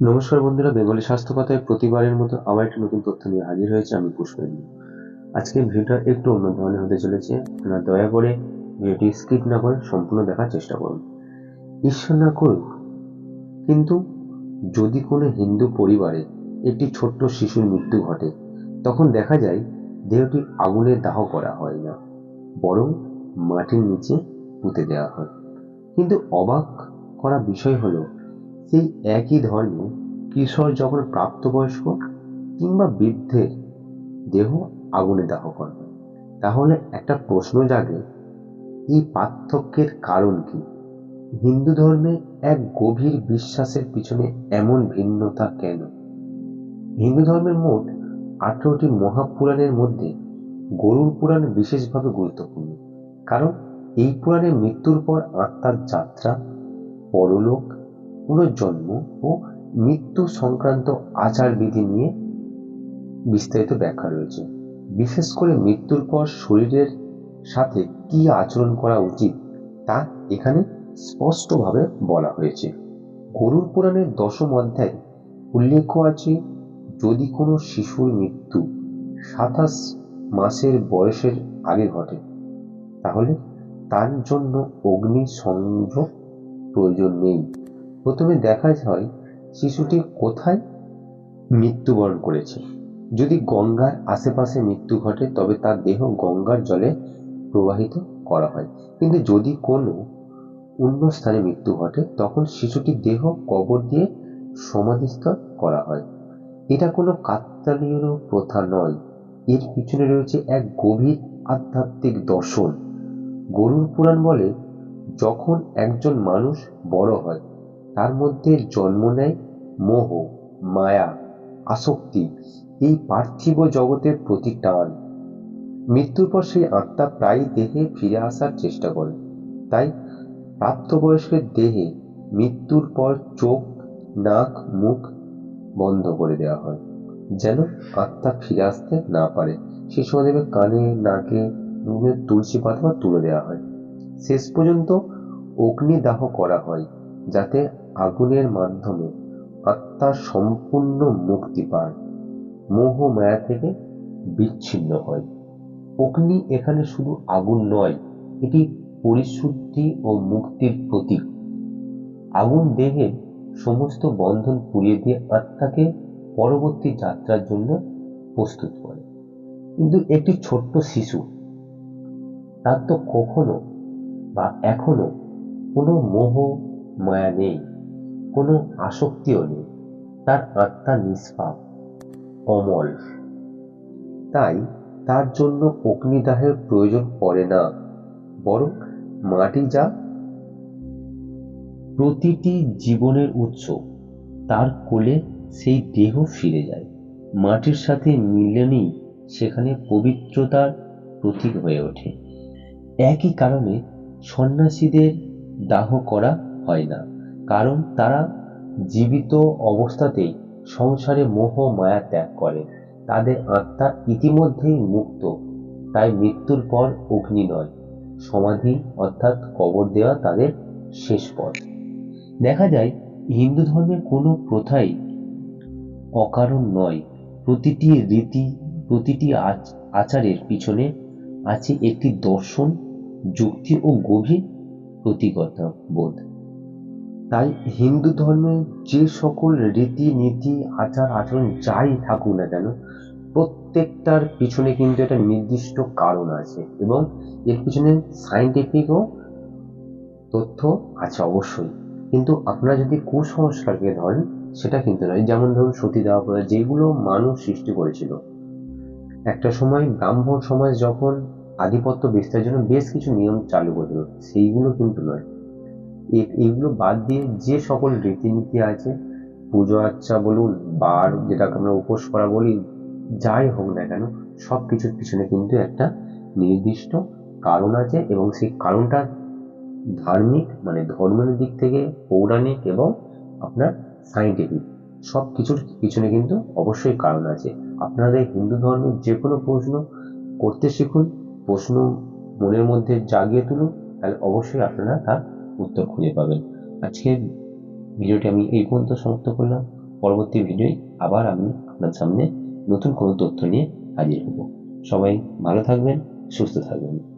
নমস্কার বন্ধুরা, বেঙ্গলি স্বাস্থ্য কথায় প্রতিবারের মতো আবার একটা নতুন তথ্য নিয়ে হাজির হয়েছে আমি পুষ্পেন্দু আজকের ভিডিওটা একটু অন্য ধরনের হতে চলেছে। আপনারা দয়া করে ভিডিওটি স্কিপ না করে সম্পূর্ণ দেখার চেষ্টা করুন। ঈশ্বর না করুক কিন্তু যদি কোনো হিন্দু পরিবারে একটি ছোট্ট শিশুর মৃত্যু ঘটে, তখন দেখা যায় দেহটি আগুনে দাহ করা হয় না, বরং মাটির নিচে পুঁতে দেওয়া হয়। কিন্তু অবাক করা বিষয় হলো সেই একই ধর্মে কিশোর যখন প্রাপ্তবয়স্ক কিংবা বৃদ্ধের দেহ আগুনে দাহ করা হয় তাহলে একটা প্রশ্ন জাগে, এই পার্থক্যের কারণ কি? হিন্দু ধর্মে এক গভীর বিশ্বাসের পিছনে এমন ভিন্নতা কেন? হিন্দু ধর্মের মোট আঠেরোটি মহাপুরাণের মধ্যে গরুর পুরাণ বিশেষভাবে গুরুত্বপূর্ণ। কারণ এই পুরাণে মৃত্যুর পর আত্মার যাত্রা, পরলোক পুনর্জন্ম ও মৃত্যু সংক্রান্ত আচার বিধি নিয়ে বিস্তারিত ব্যাখ্যা রয়েছে। বিশেষ করে মৃত্যুর পর শরীরের সাথে কি আচরণ করা উচিত তা এখানে স্পষ্টভাবে বলা হয়েছে। গরুর পুরাণের দশম অধ্যায় উল্লেখ আছে, যদি কোনো শিশুর মৃত্যু সাতাশ মাসের বয়সের আগে ঘটে, তাহলে তার জন্য অগ্নি সংযোগ প্রয়োজন নেই। প্রথমে দেখা যায় শিশুটি কোথায় মৃত্যুবরণ করেছে। যদি গঙ্গার আশেপাশে মৃত্যু ঘটে, তবে তার দেহ গঙ্গার জলে প্রবাহিত করা হয়। কিন্তু যদি কোনো অন্য স্থানে মৃত্যু ঘটে, তখন শিশুটির দেহ কবর দিয়ে সমাধিস্থ করা হয়। এটা কোনো কাকতালীয় প্রথা নয়। এর পিছনে রয়েছে এক গভীর আধ্যাত্মিক দর্শন। গরুর পুরাণ বলে, যখন একজন মানুষ বড় হয় তার মধ্যে জন্ম নেয় মোহ, মায়া, আসক্তি। এই পার্থিব জগতের প্রতি টান মৃত্যুর পর সেই আত্মা প্রায় দেহে ফিরে আসার চেষ্টা করে। তাই প্রাপ্তবয়স্কের দেহে মৃত্যুর পর চোখ, নাক, মুখ বন্ধ করে দেওয়া হয়, যেন আত্মা ফিরে আসতে না পারে। সে সময় দেবে কানে, নাকে তুলসী পাতা তুলে দেওয়া হয়। শেষ পর্যন্ত অগ্নিদাহ করা হয়, যাতে আগুনের মাধ্যমে আত্মা সম্পূর্ণ মুক্তি পায়। মোহ মায়া থেকে বিচ্ছিন্ন হয়। অগ্নি এখানে শুধু আগুন নয়, এটি পরিশুদ্ধি ও মুক্তির প্রতীক। আগুন দেহের সমস্ত বন্ধন পুড়িয়ে দিয়ে আত্মাকে পরবর্তী যাত্রার জন্য প্রস্তুত করে। কিন্তু একটি ছোট্ট শিশু, তার তো কখনো বা এখনও কোনো মোহ মায়া নেই। কোনো আসক্তিও নেই। তার আত্মা নিষ্পাপ, অমল। তাই তার জন্য অগ্নিদাহের প্রয়োজন পড়ে না, বরং মাটি যা প্রতিটি জীবনের উৎস, তার কোলে সেই দেহ ফিরে যায়। মাটির সাথে মিললেনই সেখানে পবিত্রতার প্রতীক হয়ে ওঠে। একই কারণে সন্ন্যাসীদের দাহ করা হয় না। কারণ তারা জীবিত অবস্থাতেই সংসারে মোহ, মায়া ত্যাগ করে। তাদের আত্মা ইতিমধ্যেই মুক্ত, তাই মৃত্যুর পর অগ্নি নয়। সমাধি অর্থাৎ কবর দেওয়া তাদের শেষ পথ। দেখা যায়, হিন্দু ধর্মের কোনো প্রথাই অকারণ নয়। প্রতিটি রীতি, প্রতিটি আচারের পিছনে আছে একটি দর্শন, যুক্তি ও গভীর প্রতীকতা বোধ। তাই হিন্দু ধর্মে যে সকল রীতিনীতি আচার আচরণ যাই থাকুক না কেন, প্রত্যেকটার পিছনে কিন্তু একটা নির্দিষ্ট কারণ আছে এবং এর পিছনে সাইন্টিফিকও তথ্য আছে অবশ্যই। কিন্তু আপনারা যদি কুসংস্কারকে ধরেন, সেটা কিন্তু নয়। যেমন ধরুন সতী দেওয়া প্রথা যেগুলো মানুষ সৃষ্টি করেছিল। একটা সময় ব্রাহ্মণ সমাজ যখন আধিপত্য বিস্তারের জন্য বেশ কিছু নিয়ম চালু করেছিল, সেইগুলো কিন্তু নয়। এগুলো বাদ দিয়ে যে সকল রীতিনীতি আছে, পুজো আচ্ছা বলুন বা যেটাকে আমরা উপোস করা বলি, যাই হোক না কেন সব কিছুর পিছনে কিন্তু একটা নির্দিষ্ট কারণ আছে এবং সেই কারণটা ধার্মিক মানে ধর্মের দিক থেকে পৌরাণিক এবং আপনার সাইন্টিফিক সব কিছুর পিছনে কিন্তু অবশ্যই কারণ আছে। আপনাদের হিন্দু ধর্মের যে কোনো প্রশ্ন করতে শিখুন, প্রশ্ন মনের মধ্যে জাগিয়ে তুলুন, তাহলে অবশ্যই আপনারা তার উত্তর খুঁজে পাবেন। আজকের ভিডিওটি আমি এই পর্যন্ত সমাপ্ত করলাম। পরবর্তী ভিডিওয় আবার আমি আপনার সামনে নতুন কোনো তথ্য নিয়ে হাজির হব। সবাই ভালো থাকবেন, সুস্থ থাকবেন।